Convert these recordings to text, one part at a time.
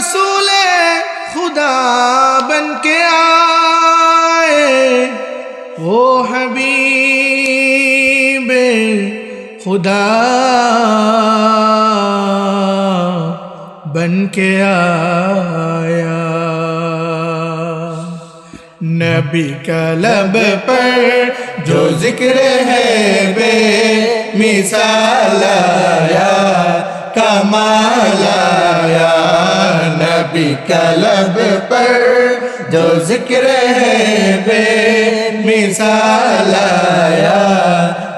رسول خدا بن کے آئے۔ وہ حبیب، خدا بن کے آیا۔ نبی کا لب پر جو ذکر ہے، بے مثال آیا۔ کمال آیا نبی کا لب پر جو ذکر ہے بے مثال آیا،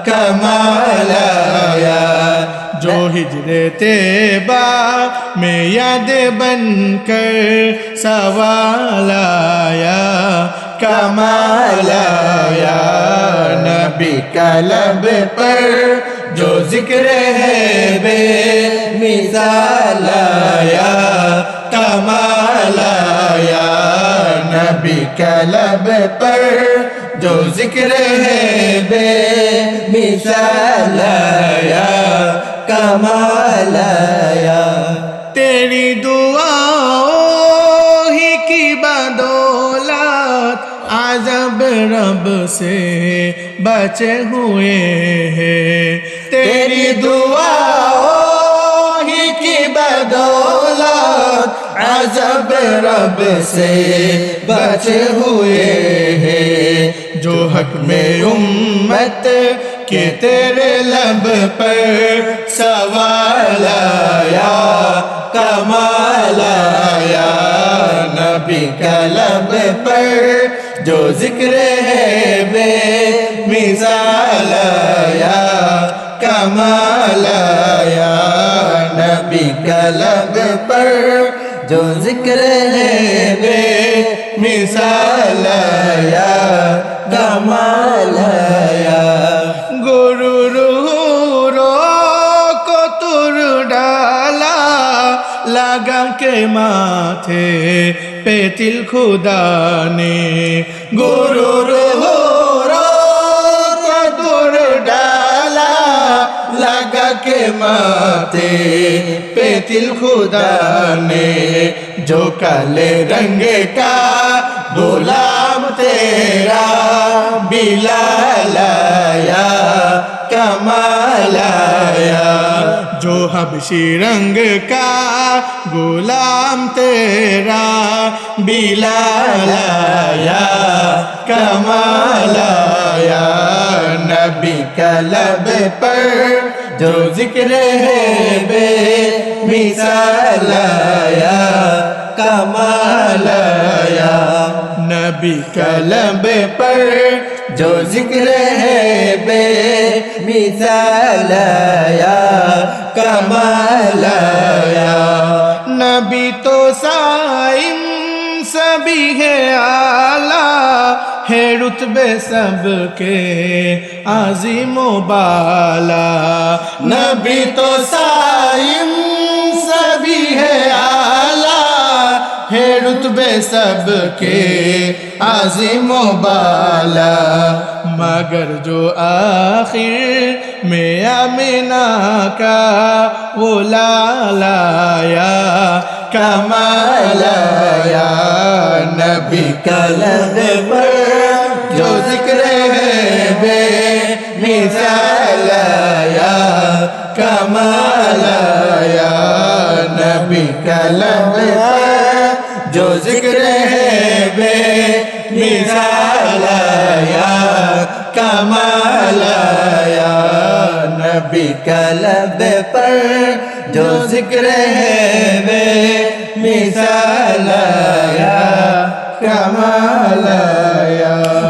کمال آیا۔ جو ہجر تیبا میں یاد بن کر سوال آیا، کمال آیا۔ نبی کا لب پر جو ذکر ہے بے مثال آیا نبی کا لب پر جو ذکر ہے بے مثال آیا کمال آیا تیری دعا ہی کی بدولت عذاب رب سے بچے ہوئے ہیں۔ تیری دعا عذاب رب سے بچے ہوئے ہیں، جو حق میں امت کہ تیرے لب پر سوال آیا، کمال آیا۔ نبی کا لب پر جو ذکر ہے، بے مثال آیا، کمال آیا۔ نبی کا لب پر جو ذکر ہے بے مثال آیا کمال آیا گرو رو رو کو تر ڈالا لگا کے ماتھے پہ تل کے ماتھے پہ تل خدا نے جو کالے رنگ کا غلام تیرا بلال آیا کمال آیا۔ جو حبشی رنگ کا غلام تیرا بلال آیا کمال آیا۔ نبی کا لب پر جو ذکر ہے بے مثال آیا، کمال آیا۔ نبی کا لب پر جو ذکر ہے بے مثال آیا، کمال آیا۔ نبی تو سائم سبھی ہے آلہ ہے رتبے سب کے عظیم و بالا نبی تو سائم سبھی ہے آلہ ہے رتبے سب کے عظیم و بالا مگر جو آخر میں امنا کا وہ لالایا کمال آیا نبی کا لب پر جو ذکر ہے بے مثال آیا کمال آیا نبی کا لب پر جو ذکر ہے بے مثال آیا کمال آیا نبی کلب پر جو ذکر ہے بے مثال آیا کمال آیا۔